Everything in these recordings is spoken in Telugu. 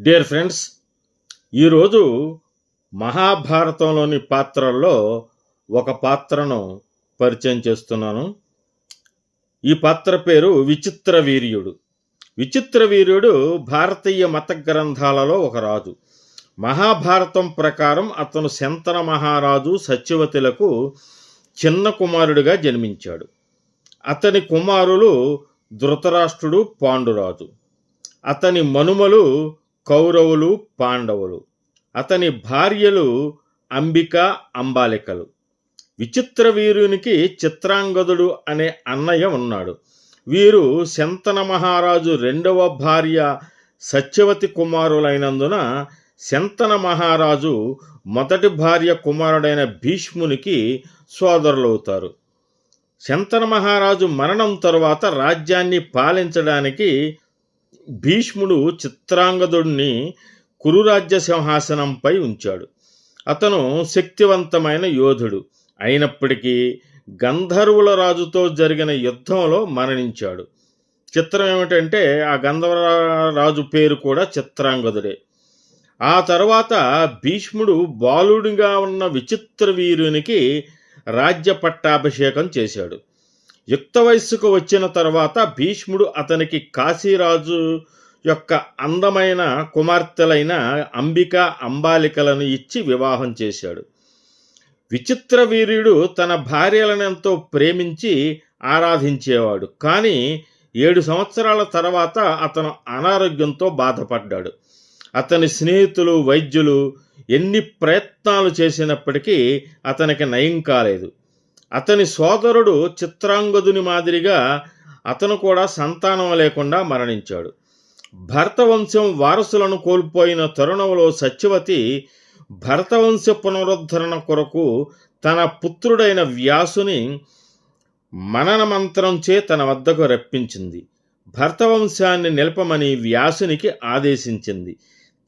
డియర్ ఫ్రెండ్స్ ఈరోజు మహాభారతంలోని పాత్రల్లో ఒక పాత్రను పరిచయం చేస్తున్నాను. ఈ పాత్ర పేరు విచిత్ర వీర్యుడు. విచిత్ర వీర్యుడు భారతీయ మత గ్రంథాలలో ఒక రాజు. మహాభారతం ప్రకారం అతను శంతన మహారాజు సత్యవతులకు చిన్న కుమారుడిగా జన్మించాడు. అతని కుమారులు ధృతరాష్ట్రుడు పాండురాజు. అతని మనుమలు కౌరవులు పాండవులు. అతని భార్యలు అంబిక అంబాలికలు. విచిత్ర వీరునికి చిత్రాంగదుడు అనే అన్నయ్య ఉన్నాడు. వీరు శంతన మహారాజు రెండవ భార్య సత్యవతి కుమారులైనందున శంతన మహారాజు మొదటి భార్య కుమారుడైన భీష్మునికి సోదరులవుతారు. శంతన మహారాజు మరణం తరువాత రాజ్యాన్ని పాలించడానికి భీష్ముడు చిత్రాంగదుడిని కురురాజ్య సింహాసనంపై ఉంచాడు. అతను శక్తివంతమైన యోధుడు. అయినప్పటికీ గంధర్వుల రాజుతో జరిగిన యుద్ధంలో మరణించాడు. చిత్రం ఏమిటంటే ఆ గంధర్వ రాజు పేరు కూడా చిత్రాంగదుడే. ఆ తర్వాత భీష్ముడు బాలుడిగా ఉన్న విచిత్ర వీరునికి రాజ్య పట్టాభిషేకం చేశాడు. యుక్త వయస్సుకు వచ్చిన తర్వాత భీష్ముడు అతనికి కాశీరాజు యొక్క అందమైన కుమార్తెలైన అంబిక అంబాలికలను ఇచ్చి వివాహం చేశాడు. విచిత్ర వీర్యుడు తన భార్యలను ఎంతో ప్రేమించి ఆరాధించేవాడు. కానీ ఏడు సంవత్సరాల తర్వాత అతను అనారోగ్యంతో బాధపడ్డాడు. అతని స్నేహితులు వైద్యులు ఎన్ని ప్రయత్నాలు చేసినప్పటికీ అతనికి నయం కాలేదు. అతని సోదరుడు చిత్రాంగదుని మాదిరిగా అతను కూడా సంతానం లేకుండా మరణించాడు. భరత వంశం వారసులను కోల్పోయిన తరుణంలో సత్యవతి భరతవంశ పునరుద్ధరణ కొరకు తన పుత్రుడైన వ్యాసుని మనన మంత్రంచే తన వద్దకు రప్పించింది. భరతవంశాన్ని నిలపమని వ్యాసునికి ఆదేశించింది.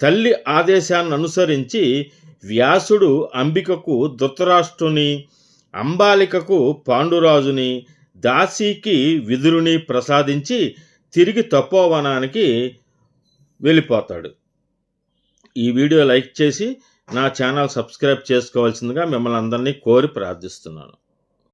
తల్లి ఆదేశాన్ని అనుసరించి వ్యాసుడు అంబికకు ధృతరాష్ట్రుని అంబాలికకు పాండురాజుని దాసీకి విదురుని ప్రసాదించి తిరిగి తపోవనానికి వెళ్ళిపోతాడు. ఈ వీడియో లైక్ చేసి నా ఛానల్ సబ్స్క్రైబ్ చేసుకోవాల్సిందిగా మిమ్మల్ని అందరినీ కోరి ప్రార్థిస్తున్నాను.